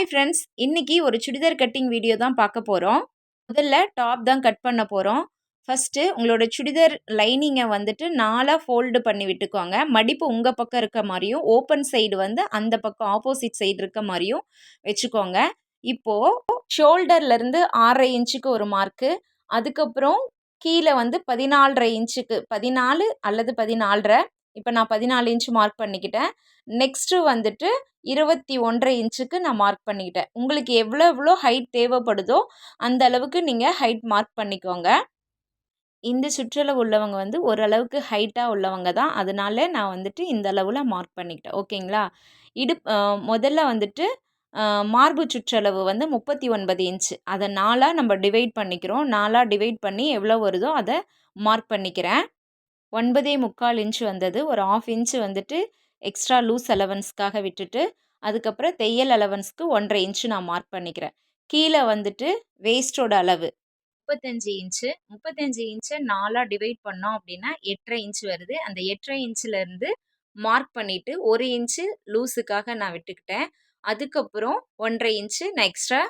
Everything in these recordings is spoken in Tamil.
ஹாய் ஃப்ரெண்ட்ஸ் இன்றைக்கி ஒரு சுடிதார் கட்டிங் வீடியோ தான் பார்க்க போகிறோம் முதல்ல டாப் தான் கட் பண்ண போகிறோம் ஃபஸ்ட்டு உங்களோட சுடிதார் லைனிங்கை வந்துட்டு நாலாக ஃபோல்டு பண்ணி விட்டுக்கோங்க. மடிப்பு உங்கள் பக்கம் இருக்க மாதிரியும் ஓப்பன் சைடு வந்து அந்த பக்கம் ஆப்போசிட் சைடு இருக்க மாதிரியும் வச்சுக்கோங்க. இப்போது ஷோல்டர்லேருந்து ஆறரை இன்ச்சுக்கு ஒரு மார்க்கு அதுக்கப்புறம் கீழே வந்து பதினாலரை இன்ச்சுக்கு பதினாலு அல்லது பதினாலரை இப்போ நான் பதினாலு இன்ச்சு மார்க் பண்ணிக்கிட்டேன். நெக்ஸ்ட்டு வந்துட்டு இருபத்தி ஒன்றரை இன்ச்சுக்கு நான் மார்க் பண்ணிக்கிட்டேன். உங்களுக்கு எவ்வளோ எவ்வளோ ஹைட் தேவைப்படுதோ அந்த அளவுக்கு நீங்கள் ஹைட் மார்க் பண்ணிக்கோங்க. இந்த சுற்றளவு உள்ளவங்க வந்து ஓரளவுக்கு ஹைட்டாக உள்ளவங்க தான். அதனால நான் வந்துட்டு இந்த அளவில் மார்க் பண்ணிக்கிட்டேன். ஓகேங்களா? இடு முதல்ல வந்துட்டு மார்பு சுற்றளவு வந்து முப்பத்தி ஒன்பது இன்ச்சு அதை நாலாக நம்ம டிவைட் பண்ணிக்கிறோம். நாலாக டிவைட் பண்ணி எவ்வளோ வருதோ அதை மார்க் பண்ணிக்கிறேன். ஒன்பதே முக்கால் இன்ச்சு வந்தது. ஒரு ஆஃப் இன்ச்சு வந்துட்டு எக்ஸ்ட்ரா லூஸ் அலவன்ஸ்க்காக விட்டுட்டு அதுக்கப்புறம் தையல் அலவன்ஸ்க்கு ஒன்றரை இன்ச்சு நான் மார்க் பண்ணிக்கிறேன். கீழே வந்துட்டு வேஸ்ட்டோட அளவு முப்பத்தஞ்சு இன்ச்சு முப்பத்தஞ்சு இன்ச்சை நாலாக டிவைட் பண்ணோம் அப்படின்னா எட்டரை இன்ச்சு வருது. அந்த எட்டரை இன்ச்சுலேருந்து மார்க் பண்ணிவிட்டு ஒரு இன்ச்சு லூஸுக்காக நான் விட்டுக்கிட்டேன். அதுக்கப்புறம் ஒன்றரை இன்ச்சு நான் எக்ஸ்ட்ரா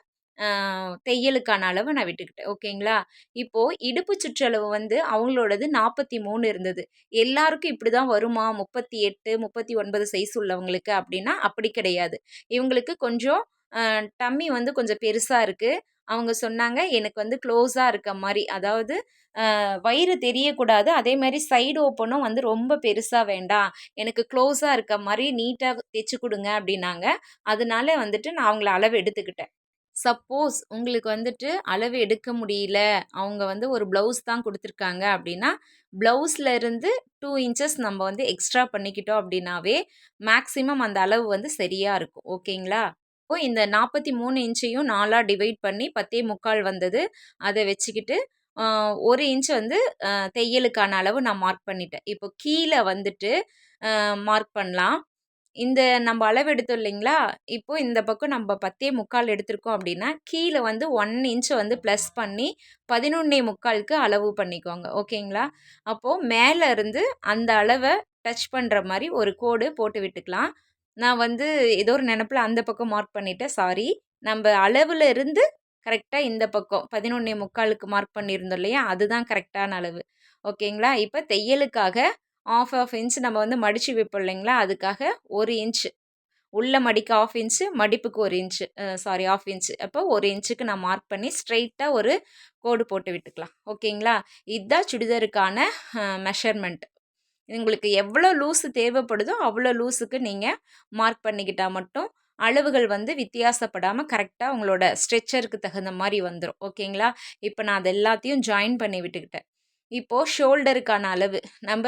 தையலுக்கான அளவை நான் விட்டுக்கிட்டேன். ஓகேங்களா? இப்போது இடுப்பு சுற்றளவு வந்து அவங்களோடது நாற்பத்தி மூணு இருந்தது. எல்லாருக்கும் இப்படி தான் வருமா? முப்பத்தி எட்டு முப்பத்தி ஒன்பது சைஸ் உள்ளவங்களுக்கு அப்படின்னா அப்படி கிடையாது. இவங்களுக்கு கொஞ்சம் டம்மி வந்து கொஞ்சம் பெருசாக இருக்குது அவங்க சொன்னாங்க எனக்கு வந்து க்ளோஸாக இருக்க மாதிரி. அதாவது வயிறு தெரியக்கூடாது. அதே மாதிரி சைடு ஓப்பனும் வந்து ரொம்ப பெருசாக வேண்டாம். எனக்கு க்ளோஸாக இருக்க மாதிரி நீட்டாக தைச்சி கொடுங்க அப்படின்னாங்க. அதனால வந்துட்டு நான் அவங்கள அளவு எடுத்துக்கிட்டேன். சப்போஸ் உங்களுக்கு வந்துட்டு அளவு எடுக்க முடியல. அவங்க வந்து ஒரு ப்ளவுஸ் தான் கொடுத்துருக்காங்க அப்படின்னா ப்ளவுஸில் இருந்து டூ இன்ச்சஸ் நம்ம வந்து எக்ஸ்ட்ரா பண்ணிக்கிட்டோம் அப்படின்னாவே மேக்ஸிமம் அந்த அளவு வந்து சரியாக இருக்கும். ஓகேங்களா? இப்போ இந்த நாற்பத்தி மூணு இன்ச்சையும் நாலாக டிவைட் பண்ணி பத்தே முக்கால் வந்தது. அதை வச்சுக்கிட்டு ஒரு இன்ச் வந்து தையலுக்கான அளவு நான் மார்க் பண்ணிட்டேன். இப்போ கீழே வந்துட்டு மார்க் பண்ணலாம். இந்த நம்ம அளவு எடுத்தோம் இல்லைங்களா? இப்போ இந்த பக்கம் நம்ம பத்தே முக்கால் எடுத்திருக்கோம் அப்படின்னா கீழே வந்து ஒன் இன்ச் வந்து ப்ளஸ் பண்ணி பதினொன்னே முக்காலுக்கு அளவு பண்ணிக்கோங்க. ஓகேங்களா? அப்போது மேலே இருந்து அந்த அளவை டச் பண்ணுற மாதிரி ஒரு கோடு போட்டு விட்டுக்கலாம். நான் வந்து ஏதோ ஒரு நினப்பில் அந்த பக்கம் மார்க் பண்ணிட்டேன். சாரி நம்ம அளவில் இருந்து கரெக்டாக இந்த பக்கம் பதினொன்னே முக்காலுக்கு மார்க் பண்ணியிருந்தோம் இல்லையா? அதுதான் கரெக்டான அளவு. ஓகேங்களா? இப்போ தையலுக்காக ஆஃப் ஆஃப் இன்ச் நம்ம வந்து மடித்து வைப்போம் இல்லைங்களா? அதுக்காக ஒரு இன்ச்சு உள்ள மடிக்க ஆஃப் இன்ச்சு மடிப்புக்கு ஒரு இன்ச்சு சாரி ஆஃப் இன்ச்சு அப்போ ஒரு இன்ச்சுக்கு நான் மார்க் பண்ணி ஸ்ட்ரெயிட்டாக ஒரு கோடு போட்டு விட்டுக்கலாம். ஓகேங்களா? இதுதான் சுடிதாருக்கான மெஷர்மெண்ட் உங்களுக்கு எவ்வளோ லூஸு தேவைப்படுதோ அவ்வளோ லூஸுக்கு நீங்கள் மார்க் பண்ணிக்கிட்டால் மட்டும் அளவுகள் வந்து வித்தியாசப்படாமல் கரெக்டாக உங்களோட ஸ்ட்ரெச்சருக்கு தகுந்த மாதிரி வந்துடும் ஓகேங்களா? இப்போ நான் அது எல்லாத்தையும் ஜாயின் பண்ணி விட்டுக்கிட்டேன். இப்போது ஷோல்டருக்கான அளவு. நம்ம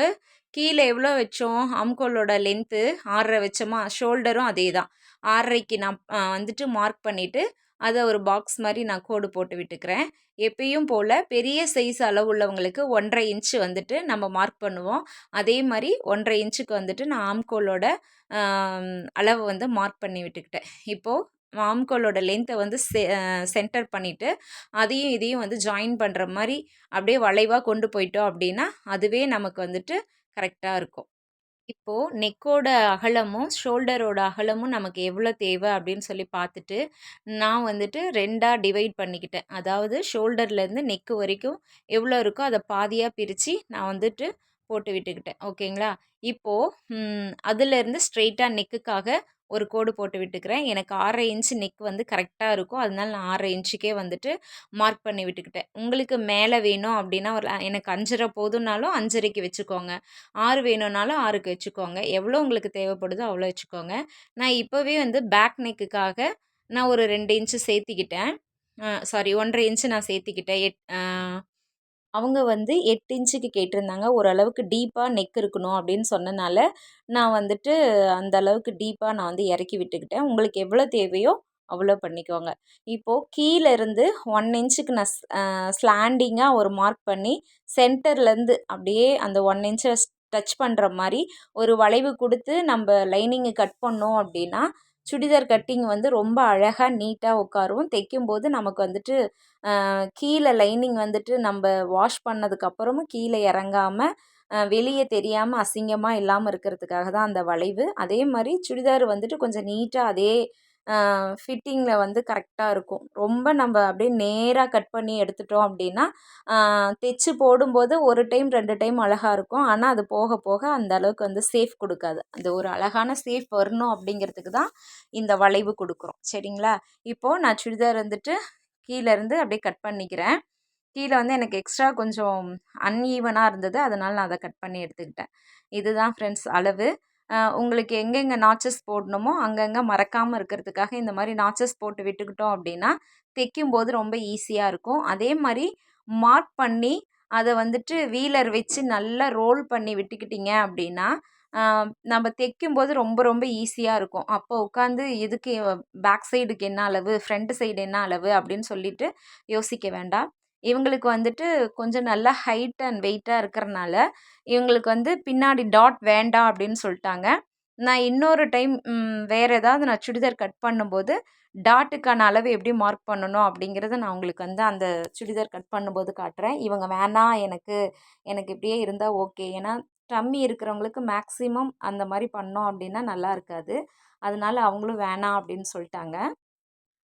கீழே எவ்வளோ வச்சோம்? ஆம்கோலோட லென்த்து ஆறரை வச்சோமா? ஷோல்டரும் அதே தான் ஆறரைக்கு நான் வந்துட்டு மார்க் பண்ணிவிட்டு அதை ஒரு பாக்ஸ் மாதிரி நான் கோடு போட்டு விட்டுக்கிறேன். எப்பயும் போல் பெரிய சைஸ் அளவு உள்ளவங்களுக்கு ஒன்றரை இன்ச்சு வந்துட்டு நம்ம மார்க் பண்ணுவோம். அதே மாதிரி ஒன்றரை இன்ச்சுக்கு வந்துட்டு நான் ஆம்கோலோட அளவு வந்து மார்க் பண்ணி விட்டுக்கிட்டேன். இப்போது ஆம்கோலோட லென்த்தை வந்து செ சென்டர் பண்ணிவிட்டு அதையும் இதையும் வந்து ஜாயின் பண்ணுற மாதிரி அப்படியே வளைவாக கொண்டு போயிட்டோம் அப்படின்னா அதுவே நமக்கு வந்துட்டு கரெக்டாக இருக்கும். இப்போது நெக்கோட அகலமும் ஷோல்டரோட அகலமும் நமக்கு எவ்வளோ தேவை அப்படின்னு சொல்லி பார்த்துட்டு நான் வந்துட்டு ரெண்டாக டிவைட் பண்ணிக்கிட்டேன். அதாவது ஷோல்டர்லேருந்து நெக்கு வரைக்கும் எவ்வளோ இருக்கோ அதை பாதியாக பிரித்து நான் வந்துட்டு போட்டு விட்டுக்கிட்டேன். ஓகேங்களா? இப்போது அதுலேருந்து ஸ்ட்ரெயிட்டாக நெக்குக்காக ஒரு கோடு போட்டு விட்டுக்கிறேன். எனக்கு ஆறரை இன்ச்சு நெக் வந்து கரெக்டாக இருக்கும். அதனால நான் ஆறரை இன்ச்சுக்கே வந்துட்டு மார்க் பண்ணி விட்டுக்கிட்டேன். உங்களுக்கு மேலே வேணும் அப்படின்னா ஒரு எனக்கு அஞ்சரை போதும்னாலும் அஞ்சரைக்கு வச்சுக்கோங்க. ஆறு வேணும்னாலும் ஆறுக்கு வச்சுக்கோங்க. எவ்வளோ உங்களுக்கு தேவைப்படுதோ அவ்வளோ வச்சுக்கோங்க. நான் இப்போவே வந்து பேக் நெக்குக்காக நான் ஒரு ரெண்டு இன்ச்சு சேர்த்திக்கிட்டேன். சாரி ஒன்றரை இன்ச்சு நான் சேர்த்திக்கிட்டேன். எட் அவங்க வந்து எட்டு இன்ச்சுக்கு கேட்டிருந்தாங்க. ஓரளவுக்கு டீப்பாக நெக் இருக்கணும் அப்படின்னு சொன்னனால நான் வந்துட்டு அந்த அளவுக்கு டீப்பாக நான் வந்து இறக்கி விட்டுக்கிட்டேன். உங்களுக்கு எவ்வளோ தேவையோ அவ்வளோ பண்ணிக்கோங்க. இப்போது கீழேருந்து ஒன் இன்ச்சுக்கு நான் ஸ்லாண்டிங்காக ஒரு மார்க் பண்ணி சென்டர்லேருந்து அப்படியே அந்த ஒன் இன்ச்சை டச் பண்ணுற மாதிரி ஒரு வளைவு கொடுத்து நம்ம லைனிங்கை கட் பண்ணோம் அப்படின்னா சுடிதார் கட்டிங் வந்து ரொம்ப அழகாக நீட்டாக உட்காரும் தைக்கும்போது நமக்கு வந்துட்டு கீழே லைனிங் வந்துட்டு நம்ம வாஷ் பண்ணதுக்கப்புறமும் கீழே இறங்காமல் வெளியே தெரியாமல் அசிங்கமாக இல்லாமல் இருக்கிறதுக்காக தான் அந்த வளைவு. அதே மாதிரி சுடிதார் வந்துட்டு கொஞ்சம் நீட்டாக அதே ஃபிட்டிங்கில் வந்து கரெக்டாக இருக்கும். ரொம்ப நம்ம அப்படியே நேராக கட் பண்ணி எடுத்துட்டோம் அப்படின்னா தைச்சு போடும்போது ஒரு டைம் ரெண்டு டைம் அழகாக இருக்கும். ஆனால் அது போக போக அந்த அளவுக்கு வந்து சேஃப் கொடுக்காது. அந்த ஒரு அழகான சேஃப் வரணும் அப்படிங்கிறதுக்கு தான் இந்த வளைவு கொடுக்குறோம். சரிங்களா? இப்போது நான் சுடிதார் வந்துட்டு கீழேருந்து அப்படியே கட் பண்ணிக்கிறேன். கீழே வந்து எனக்கு எக்ஸ்ட்ரா கொஞ்சம் அன்ஈவனாக இருந்தது. அதனால் நான் அதை கட் பண்ணி எடுத்துக்கிட்டேன். இதுதான் ஃப்ரெண்ட்ஸ் அளவு. உங்களுக்கு எங்கெங்கே நாச்சஸ் போடணுமோ அங்கங்கே மறக்காமல் இருக்கிறதுக்காக இந்த மாதிரி நாச்சஸ் போட்டு விட்டுக்கிட்டோம் அப்படின்னா தைக்கும்போது ரொம்ப ஈஸியாக இருக்கும். அதே மாதிரி மார்க் பண்ணி அதை வந்துட்டு வீலர் வச்சு நல்லா ரோல் பண்ணி விட்டுக்கிட்டிங்க அப்படின்னா நம்ம தைக்கும்போது ரொம்ப ரொம்ப ஈஸியாக இருக்கும். அப்போ உட்காந்து எதுக்கு பேக் சைடுக்கு என்ன அளவு ஃப்ரண்ட் சைடு என்ன அளவு அப்படின்னு சொல்லிட்டு யோசிக்க வேண்டாம். இவங்களுக்கு வந்துட்டு கொஞ்சம் நல்லா ஹைட் அண்ட் வெயிட்டாக இருக்கிறனால இவங்களுக்கு வந்து பின்னாடி டாட் வேண்டாம் அப்படின்னு சொல்லிட்டாங்க. நான் இன்னொரு டைம் வேறு ஏதாவது நான் சுடிதார் கட் பண்ணும்போது டாட்டுக்கான அளவு எப்படி மார்க் பண்ணணும் அப்படிங்கிறத நான் உங்களுக்கு வந்து அந்த சுடிதார் கட் பண்ணும்போது காட்டுறேன். இவங்க வேணாம் எனக்கு எனக்கு இப்படியே இருந்தால் ஓகே ஏன்னா டம்மி இருக்கிறவங்களுக்கு மேக்ஸிமம் அந்த மாதிரி பண்ணோம் அப்படின்னா நல்லா இருக்காது. அதனால அவங்களும் வேணாம் அப்படின்னு சொல்லிட்டாங்க.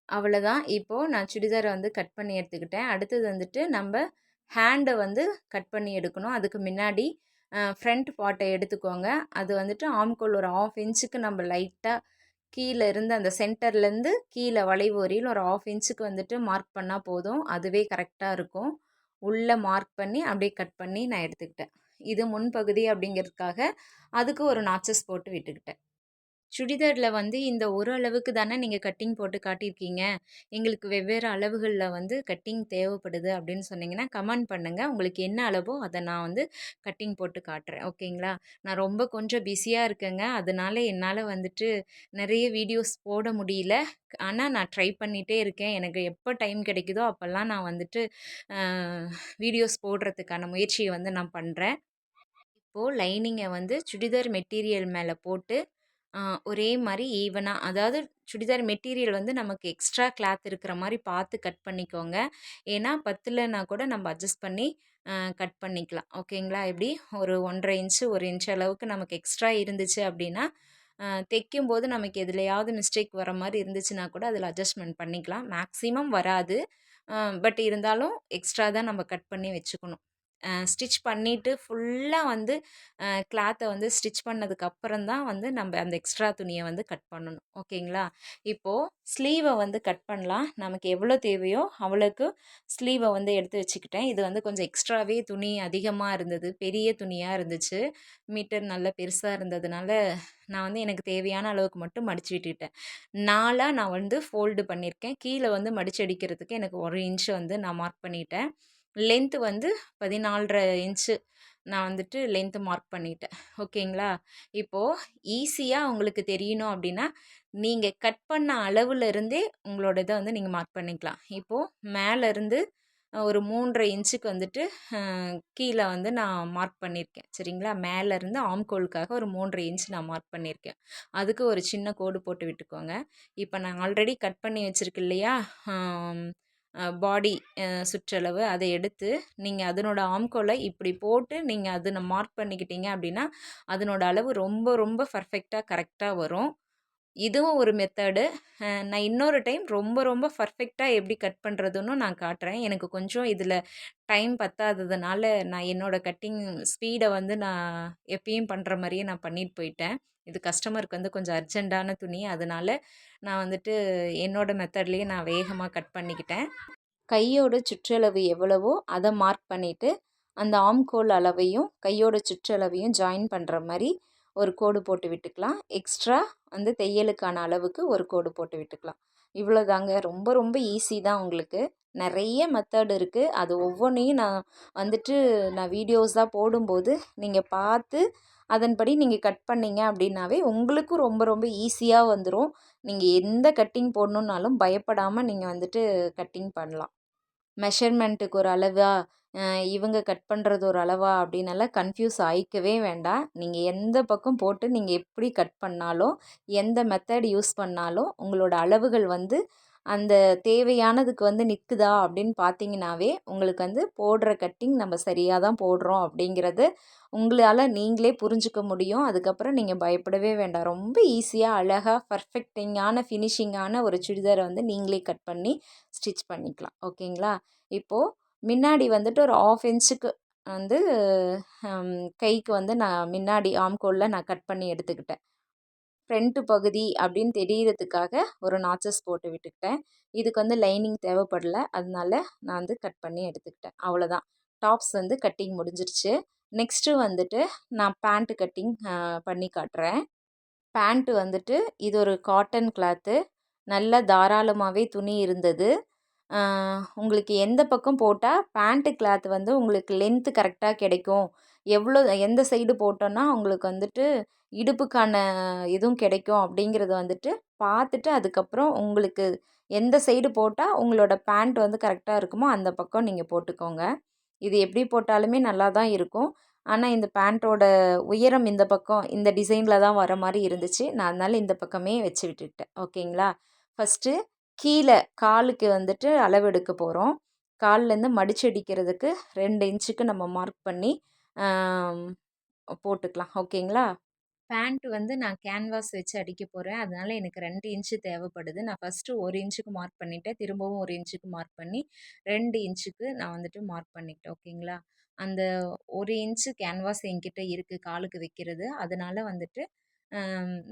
அவ்வளோதான். இப்போது நான் சுடிதாரை வந்து கட் பண்ணி எடுத்துக்கிட்டேன். அடுத்தது வந்துட்டு நம்ம ஹேண்டை வந்து கட் பண்ணி எடுக்கணும். அதுக்கு முன்னாடி ஃப்ரண்ட் பாட்டை எடுத்துக்கோங்க. அது வந்துட்டு ஆம்கோல் ஒரு ஆஃப் இன்ச்சுக்கு நம்ம லைட்டாக கீழே இருந்து அந்த சென்டர்லேருந்து கீழே வளைவு வரையில் ஒரு ஆஃப் இன்ச்சுக்கு வந்துட்டு மார்க் பண்ணால் போதும். அதுவே கரெக்டாக இருக்கும். உள்ளே மார்க் பண்ணி அப்படியே கட் பண்ணி நான் எடுத்துக்கிட்டேன். இது முன்பகுதி அப்படிங்கிறதுக்காக அதுக்கு ஒரு நாச்சஸ் போட்டு விட்டுக்கிட்டேன். சுடிதாரில் வந்து இந்த ஒரு அளவுக்கு தானே நீங்கள் கட்டிங் போட்டு காட்டியிருக்கீங்க. எங்களுக்கு வெவ்வேறு அளவுகளில் வந்து கட்டிங் தேவைப்படுது அப்படின்னு சொன்னீங்கன்னா கமெண்ட் பண்ணுங்கள் உங்களுக்கு என்ன அளவோ அதை நான் வந்து கட்டிங் போட்டு காட்டுறேன். ஓகேங்களா? நான் ரொம்ப கொஞ்சம் பிஸியாக இருக்கேங்க. அதனால் என்னால் வந்துட்டு நிறைய வீடியோஸ் போட முடியல. ஆனால் நான் ட்ரை பண்ணிகிட்டே இருக்கேன். எனக்கு எப்போ டைம் கிடைக்குதோ அப்போல்லாம் நான் வந்துட்டு வீடியோஸ் போடுறதுக்கான முயற்சியை வந்து நான் பண்ணுறேன் இப்போது லைனிங்கை வந்து சுடிதார் மெட்டீரியல் மேலே போட்டு ஒரே மாதிரி ஈவனாக அதாவது சுடிதார் மெட்டீரியல் வந்து நமக்கு எக்ஸ்ட்ரா கிளாத் இருக்கிற மாதிரி பார்த்து கட் பண்ணிக்கோங்க. ஏன்னா பத்தலைனா கூட நம்ம அட்ஜஸ்ட் பண்ணி கட் பண்ணிக்கலாம். ஓகேங்களா? எப்படி? ஒரு ஒன்றரை இன்ச்சு ஒரு இன்ச் அளவுக்கு நமக்கு எக்ஸ்ட்ரா இருந்துச்சு அப்படின்னா தைக்கும்போது நமக்கு எதுலையாவது மிஸ்டேக் வர மாதிரி இருந்துச்சுன்னா கூட அதில் அட்ஜஸ்ட்மெண்ட் பண்ணிக்கலாம். மேக்ஸிமம் வராது. பட் இருந்தாலும் எக்ஸ்ட்ரா தான் நம்ம கட் பண்ணி வச்சுக்கணும். ஸ்டிச் பண்ணிவிட்டு ஃபுல்லாக வந்து கிளாத்தை வந்து ஸ்டிச் பண்ணதுக்கப்புறம் தான் வந்து நம்ம அந்த எக்ஸ்ட்ரா துணியை வந்து கட் பண்ணணும். ஓகேங்களா? இப்போது ஸ்லீவை வந்து கட் பண்ணலாம். நமக்கு எவ்வளோ தேவையோ அவ்வளோக்கு ஸ்லீவை வந்து எடுத்து வச்சுக்கிட்டேன். இது வந்து கொஞ்சம் எக்ஸ்ட்ராவே துணி அதிகமாக இருந்தது. பெரிய துணியாக இருந்துச்சு. மீட்டர் நல்ல பெருசாக இருந்ததுனால நான் வந்து எனக்கு தேவையான அளவுக்கு மட்டும் மடித்து விட்டுக்கிட்டேன். நாலாக நான் வந்து ஃபோல்டு பண்ணியிருக்கேன். கீழே வந்து மடித்து அடிக்கிறதுக்கு எனக்கு ஒரு இன்ச்சு வந்து நான் மார்க் பண்ணிட்டேன். லென்த்து வந்து பதினாலரை இன்ச்சு நான் வந்துட்டு லென்த்து மார்க் பண்ணிட்டேன். ஓகேங்களா இப்போது ஈஸியாக உங்களுக்கு தெரியணும் அப்படின்னா நீங்கள் கட் பண்ண அளவுலேருந்தே உங்களோட இதை வந்து நீங்கள் மார்க் பண்ணிக்கலாம். இப்போது மேலேருந்து ஒரு மூன்றரை இன்ச்சுக்கு வந்துட்டு கீழே வந்து நான் மார்க் பண்ணியிருக்கேன் சரிங்களா? மேலேருந்து ஆம்கோலுக்காக ஒரு மூன்றரை இன்ச் நான் மார்க் பண்ணியிருக்கேன் அதுக்கு ஒரு சின்ன கோடு போட்டு விட்டுக்கோங்க. இப்போ நான் ஆல்ரெடி கட் பண்ணி வச்சுருக்கு இல்லையா? பாடி சுற்றளவு அதை எடுத்து நீங்கள் அதனோட ஆம்கோலை இப்படி போட்டு நீங்கள் அதை மார்க் பண்ணிக்கிட்டீங்க அப்படின்னா அதனோட அளவு ரொம்ப ரொம்ப பர்ஃபெக்டாக கரெக்டாக வரும். இதுவும் ஒரு மெத்தடு நான் இன்னொரு டைம் ரொம்ப ரொம்ப பர்ஃபெக்டாக எப்படி கட் பண்ணுறதுன்னு நான் காட்டுறேன். எனக்கு கொஞ்சம் இதில் டைம் பத்தாததுனால நான் என்னோடய கட்டிங் ஸ்பீடை வந்து நான் எப்பயும் பண்ணுற மாதிரியே நான் பண்ணிட்டு போயிட்டேன். இது கஸ்டமருக்கு வந்து கொஞ்சம் அர்ஜெண்ட்டான துணி. அதனால் நான் வந்துட்டு என்னோடய மெத்தட்லேயே நான் வேகமாக கட் பண்ணிக்கிட்டேன். கையோட சுற்றளவு எவ்வளவோ அதை மார்க் பண்ணிவிட்டு அந்த ஆம்கோல் அளவையும் கையோட சுற்றளவையும் ஜாயின் பண்ணுற மாதிரி ஒரு கோடு போட்டு விட்டுக்கலாம். எக்ஸ்ட்ரா வந்து தையலுக்கான அளவுக்கு ஒரு கோடு போட்டு விட்டுக்கலாம். இவ்வளோதாங்க ரொம்ப ரொம்ப ஈஸி தான் உங்களுக்கு. நிறைய மெத்தட் இருக்குது அது ஒவ்வொன்றையும் நான் வந்துட்டு நான் வீடியோஸாக போடும்போது நீங்கள் பார்த்து அதன்படி நீங்கள் கட் பண்ணிங்க அப்படின்னாவே உங்களுக்கும் ரொம்ப ரொம்ப ஈஸியாக வந்துடும் நீங்கள் எந்த கட்டிங் போடணுன்னாலும் பயப்படாமல் நீங்கள் வந்துட்டு கட்டிங் பண்ணலாம். மெஷர்மெண்ட்டுக்கு ஒரு அளவா இவங்க கட் பண்ணுறது ஒரு அளவா அப்படின்னெல்லாம் கன்ஃப்யூஸ் ஆகிக்கவே வேண்டாம். நீங்கள் எந்த பக்கம் போட்டு நீங்கள் எப்படி கட் பண்ணாலும் எந்த மெத்தட் யூஸ் பண்ணாலும் உங்களோட அளவுகள் வந்து அந்த தேவையானதுக்கு வந்து நிற்குதா அப்படின்னு பார்த்தீங்கன்னாவே உங்களுக்கு வந்து போடுற கட்டிங் நம்ம சரியாக தான் போடுறோம் அப்படிங்கிறது உங்களால் நீங்களே புரிஞ்சுக்க முடியும். அதுக்கப்புறம் நீங்கள் பயப்படவே வேண்டாம். ரொம்ப ஈஸியாக அழகாக பர்ஃபெக்டிங்கான ஃபினிஷிங்கான ஒரு சுடிதாரை வந்து நீங்களே கட் பண்ணி ஸ்டிச் பண்ணிக்கலாம். ஓகேங்களா? இப்போது முன்னாடி வந்துட்டு ஒரு ஆஃப் இன்ச்சுக்கு வந்து கைக்கு வந்து நான் முன்னாடி ஆம்கோலில் நான் கட் பண்ணி எடுத்துக்கிட்டேன். ஃப்ரண்ட்டு பகுதி அப்படின்னு தெரியறதுக்காக ஒரு நாச்சஸ் போட்டு விட்டுக்கிட்டேன். இதுக்கு வந்து லைனிங் தேவைப்படல. அதனால நான் வந்து கட் பண்ணி எடுத்துக்கிட்டேன். அவ்வளோதான் டாப்ஸ் வந்து கட்டிங் முடிஞ்சிருச்சு. நெக்ஸ்ட்டு வந்துட்டு நான் பேண்ட்டு கட்டிங் பண்ணி காட்டுறேன். பேண்ட்டு வந்துட்டு இது ஒரு காட்டன் கிளாத்து நல்ல தாராளமாகவே துணி இருந்தது. உங்களுக்கு எந்த பக்கம் போட்டால் பேண்ட்டு கிளாத் வந்து உங்களுக்கு லென்த்து கரெக்டாக கிடைக்கும். எவ்வளோ எந்த சைடு போட்டோன்னா உங்களுக்கு வந்துட்டு இடுப்புக்கான இதுவும் கிடைக்கும் அப்படிங்கிறத வந்துட்டு பார்த்துட்டு அதுக்கப்புறம் உங்களுக்கு எந்த சைடு போட்டால் உங்களோட பேண்ட் வந்து கரெக்டாக இருக்குமோ அந்த பக்கம் நீங்கள் போட்டுக்கோங்க. இது எப்படி போட்டாலுமே நல்லா தான் இருக்கும். ஆனால் இந்த பேண்ட்டோட உயரம் இந்த பக்கம் இந்த டிசைனில் தான் வர மாதிரி இருந்துச்சு. நான் அதனால் இந்த பக்கமே வச்சு விட்டுட்டேன். ஓகேங்களா? ஃபஸ்ட்டு கீழே காலுக்கு வந்துட்டு அளவெடுக்க போகிறோம் கால்லேருந்து மடிச்சு அடிக்கிறதுக்கு ரெண்டு இன்ச்சுக்கு நம்ம மார்க் பண்ணி போட்டுக்கலாம். ஓகேங்களா? பேண்ட் வந்து நான் கேன்வாஸ் வச்சு அடிக்க போகிறேன் அதனால் எனக்கு ரெண்டு இன்ச்சு தேவைப்படுது. நான் ஃபஸ்ட்டு ஒரு இன்ச்சுக்கு மார்க் பண்ணிவிட்டேன் திரும்பவும் ஒரு இன்ச்சுக்கு மார்க் பண்ணி ரெண்டு இன்ச்சுக்கு நான் வந்துட்டு மார்க் பண்ணிக்கிட்டேன் ஓகேங்களா? அந்த ஒரு இன்ச்சு கேன்வாஸ் என்கிட்ட இருக்குது காலுக்கு வைக்கிறது. அதனால் வந்துட்டு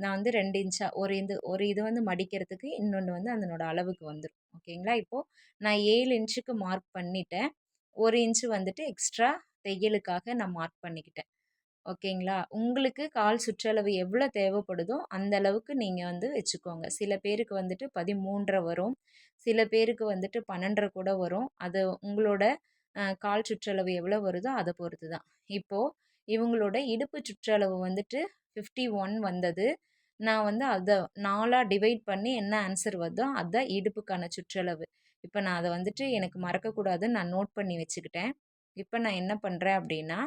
நான் வந்து ரெண்டு இன்ச்சா ஒரு இது ஒரு இது வந்து மடிக்கிறதுக்கு இன்னொன்று வந்து அதனோட அளவுக்கு வந்துடும் ஓகேங்களா? இப்போது நான் ஏழு இன்ச்சுக்கு மார்க் பண்ணிட்டேன். ஒரு இன்ச்சு வந்துட்டு எக்ஸ்ட்ரா தையலுக்காக நான் மார்க் பண்ணிக்கிட்டேன். ஓகேங்களா? உங்களுக்கு கால் சுற்றளவு எவ்வளோ தேவைப்படுதோ அந்த அளவுக்கு நீங்கள் வந்து வச்சுக்கோங்க. சில பேருக்கு வந்துட்டு பதிமூன்றரை வரும். சில பேருக்கு வந்துட்டு பன்னெண்டரை கூட வரும். அது உங்களோட கால் சுற்றளவு எவ்வளோ வருதோ அதை பொறுத்து தான். இப்போது இவங்களோட இடுப்பு சுற்றளவு வந்துட்டு ஃபிஃப்டி ஒன் வந்தது. நான் வந்து அதை நாலாக டிவைட் பண்ணி என்ன ஆன்சர் வருதோ அதுதான் இடுப்புக்கான சுற்றளவு. இப்போ நான் அதை வந்துட்டு எனக்கு மறக்கக்கூடாதுன்னு நான் நோட் பண்ணி வச்சுக்கிட்டேன். இப்போ நான் என்ன பண்ணுறேன் அப்படின்னா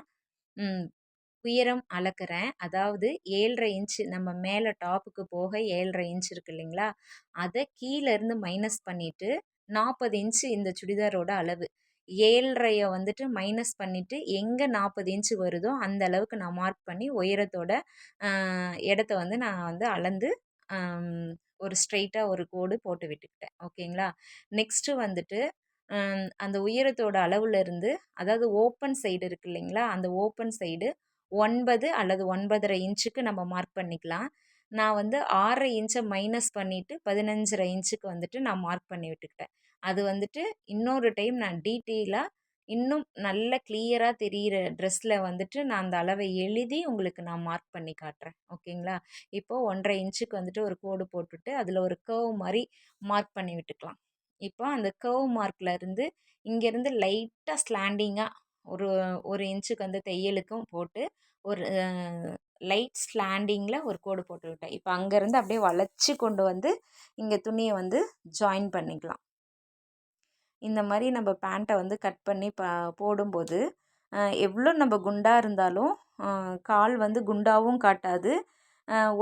உயரம் அளக்குறேன். அதாவது ஏழரை இன்ச்சு நம்ம மேலே டாப்புக்கு போக ஏழரை இன்ச் இருக்கு இல்லைங்களா? அதை கீழேருந்து மைனஸ் பண்ணிவிட்டு நாற்பது இன்ச்சு இந்த சுடிதாரோட அளவு. ஏழரையை வந்துட்டு மைனஸ் பண்ணிவிட்டு எங்கே நாற்பது இன்ச்சு வருதோ அந்த அளவுக்கு நான் மார்க் பண்ணி உயரத்தோட இடத்த வந்து நான் வந்து அளந்து ஒரு ஸ்ட்ரெயிட்டாக ஒரு கோடு போட்டு விட்டுக்கிட்டேன். ஓகேங்களா? நெக்ஸ்ட்டு வந்துட்டு அந்த உயரத்தோட அளவுலேருந்து அதாவது ஓப்பன் சைடு இருக்கு இல்லைங்களா? அந்த ஓப்பன் சைடு ஒன்பது அல்லது ஒன்பதரை இன்ச்சுக்கு நம்ம மார்க் பண்ணிக்கலாம். நான் வந்து ஆறரை இன்ச்சை மைனஸ் பண்ணிவிட்டு பதினஞ்சரை இன்ச்சுக்கு வந்துட்டு நான் மார்க் பண்ணி விட்டுக்கிட்டேன். அது வந்துட்டு இன்னொரு டைம் நான் டீட்டெயிலாக இன்னும் நல்ல கிளியராக தெரிகிற ட்ரெஸ்ஸில் வந்துட்டு நான் அந்த அளவை எழுதி உங்களுக்கு நான் மார்க் பண்ணி காட்டுறேன். ஓகேங்களா? இப்போது ஒன்றரை இன்ச்சுக்கு வந்துட்டு ஒரு கோடு போட்டுட்டு அதில் ஒரு கர்வ் மாதிரி மார்க் பண்ணி விட்டுக்கலாம். இப்போ அந்த கர்வ் மார்க்கில் இருந்து இங்கேருந்து லைட்டாக ஸ்லாண்டிங்காக ஒரு ஒரு இன்ச்சுக்கு வந்து தையலுக்கும் போட்டு ஒரு லைட் ஸ்லாண்டிங்கில் ஒரு கோடு போட்டு விட்டேன். இப்போ அங்கேருந்து அப்படியே வளைச்சி கொண்டு வந்து இங்கே துணியை வந்து ஜாயின் பண்ணிக்கலாம். இந்த மாதிரி நம்ம பேண்ட்டை வந்து கட் பண்ணி ப போடும்போது எவ்வளோ நம்ம குண்டாக இருந்தாலும் கால் வந்து குண்டாகவும் காட்டாது.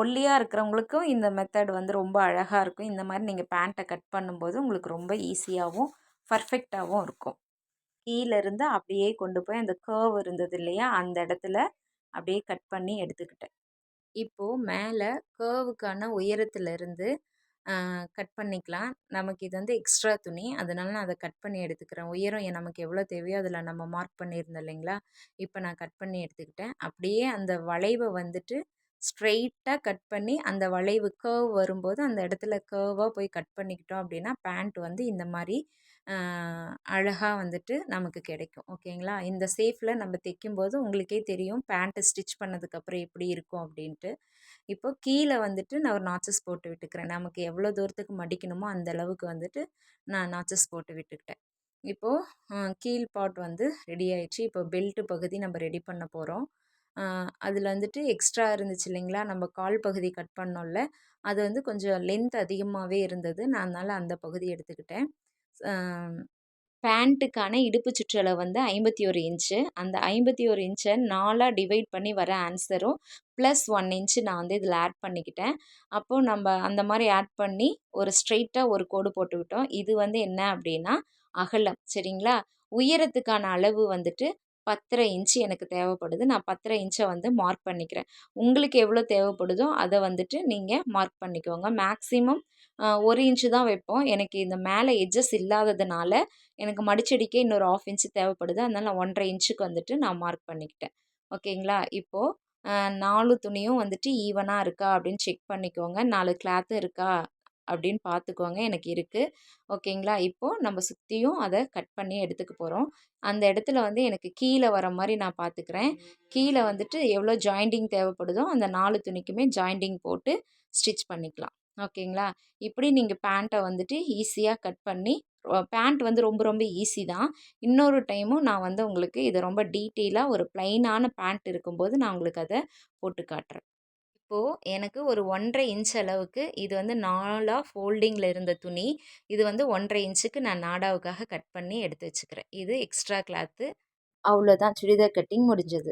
ஒல்லியாக இருக்கிறவங்களுக்கும் இந்த மெத்தட் வந்து ரொம்ப அழகாக இருக்கும். இந்த மாதிரி நீங்கள் பேண்ட்டை கட் பண்ணும்போது உங்களுக்கு ரொம்ப ஈஸியாகவும் பர்ஃபெக்டாகவும் இருக்கும். கீழேருந்து அப்படியே கொண்டு போய் அந்த கேர்வ் இருந்தது இல்லையா அந்த இடத்துல அப்படியே கட் பண்ணி எடுத்துக்கிட்டேன். இப்போது மேலே கேர்வுக்கான உயரத்துலேருந்து கட் பண்ணிக்கலாம். நமக்கு இது வந்து எக்ஸ்ட்ரா துணி. அதனால நான் அதை கட் பண்ணி எடுத்துக்கிறேன். உயரம் நமக்கு எவ்வளோ தேவையோ அதில் நம்ம மார்க் பண்ணியிருந்தோம் இல்லைங்களா இப்போ நான் கட் பண்ணி எடுத்துக்கிட்டேன். அப்படியே அந்த வளைவை வந்துட்டு ஸ்ட்ரெயிட்டாக கட் பண்ணி அந்த வளைவு கேர்வ் வரும்போது அந்த இடத்துல கேர்வாக போய் கட் பண்ணிக்கிட்டோம் அப்படின்னா பேண்ட் வந்து இந்த மாதிரி அழகாக வந்துட்டு நமக்கு கிடைக்கும். ஓகேங்களா? இந்த சேஃபில் நம்ம தைக்கும்போது உங்களுக்கே தெரியும் பேண்ட்டு ஸ்டிச் பண்ணதுக்கப்புறம் எப்படி இருக்கும் அப்படின்ட்டு. இப்போ கீழே வந்துட்டு நான் ஒரு நாச்சஸ் போட்டு விட்டுக்கிறேன். நமக்கு எவ்வளோ தூரத்துக்கு மடிக்கணுமோ அந்த அளவுக்கு வந்துட்டு நான் நாச்சஸ் போட்டு விட்டுக்கிட்டேன். இப்போது கீழ் பாட் வந்து ரெடி ஆயிடுச்சு. இப்போ பெல்ட்டு பகுதி நம்ம ரெடி பண்ண போகிறோம் அதில் வந்துட்டு எக்ஸ்ட்ரா இருந்துச்சு இல்லைங்களா? நம்ம கால் பகுதி கட் பண்ணோம்ல. அது வந்து கொஞ்சம் லென்த் அதிகமாகவே இருந்தது. நான் அதனால் அந்த பகுதி எடுத்துக்கிட்டேன். பேண்ட்டுக்கான இடுப்பு சுற்றளவு வந்து ஐம்பத்தி ஒரு இன்ச்சு. அந்த ஐம்பத்தி ஒரு இன்ச்சை நாலாக டிவைட் பண்ணி வர ஆன்சரும் ப்ளஸ் ஒன் இன்ச்சு நான் வந்து இதில் ஆட் பண்ணிக்கிட்டேன். அப்போது நம்ம அந்த மாதிரி ஆட் பண்ணி ஒரு ஸ்ட்ரெயிட்டாக ஒரு கோடு போட்டுக்கிட்டோம். இது வந்து என்ன அப்படின்னா அகலம். சரிங்களா? உயரத்துக்கான அளவு வந்துட்டு பத்தரை இன்ச்சு எனக்கு தேவைப்படுது. நான் பத்தரை இன்ச்சை வந்து மார்க் பண்ணிக்கிறேன். உங்களுக்கு எவ்வளோ தேவைப்படுதோ அதை வந்துட்டு நீங்கள் மார்க் பண்ணிக்கோங்க. மேக்ஸிமம் ஒரு இன்ச்சு தான் வைப்போம். எனக்கு இந்த மேலே எட்ஜஸ் இல்லாததுனால எனக்கு மடிச்சடிக்கே இன்னொரு ஆஃப் இன்ச்சு தேவைப்படுது. அதனால் நான் ஒன்றரை இன்ச்சுக்கு வந்துட்டு நான் மார்க் பண்ணிக்கிட்டேன். ஓகேங்களா? இப்போது நாலு துணியும் வந்துட்டு ஈவனாக இருக்கா அப்படின்னு செக் பண்ணிக்கோங்க. நாலு கிளாத்தும் இருக்கா? அப்படின்னு பார்த்துக்கோங்க எனக்கு இருக்குது ஓகேங்களா? இப்போது நம்ம சுற்றியும் அதை கட் பண்ணி எடுத்துக்க போகிறோம் அந்த இடத்துல வந்து எனக்கு கீழே வர மாதிரி நான் பார்த்துக்கிறேன். கீழே வந்துட்டு எவ்வளோ ஜாயிண்டிங் தேவைப்படுதோ அந்த நாலு துணிக்குமே ஜாயிண்டிங் போட்டு ஸ்டிச் பண்ணிக்கலாம். ஓகேங்களா? இப்படி நீங்கள் பேண்ட்டை வந்துட்டு ஈஸியாக கட் பண்ணி பேண்ட் வந்து ரொம்ப ரொம்ப ஈஸி தான். இன்னொரு டைமும் நான் வந்து உங்களுக்கு இதை ரொம்ப டீட்டெயிலாக ஒரு ப்ளைனான பேண்ட் இருக்கும்போது நான் உங்களுக்கு அதை போட்டு காட்டுறேன். இப்போது எனக்கு ஒரு ஒன்றரை இன்ச் அளவுக்கு இது வந்து நாலாக ஃபோல்டிங்கில் இருந்த துணி இது வந்து ஒன்றரை இன்ச்சுக்கு நான் நாடாவுக்காக கட் பண்ணி எடுத்து வச்சுக்கிறேன். இது எக்ஸ்ட்ரா கிளாத்து. அவ்வளோதான். சுடிதார் கட்டிங் முடிஞ்சது.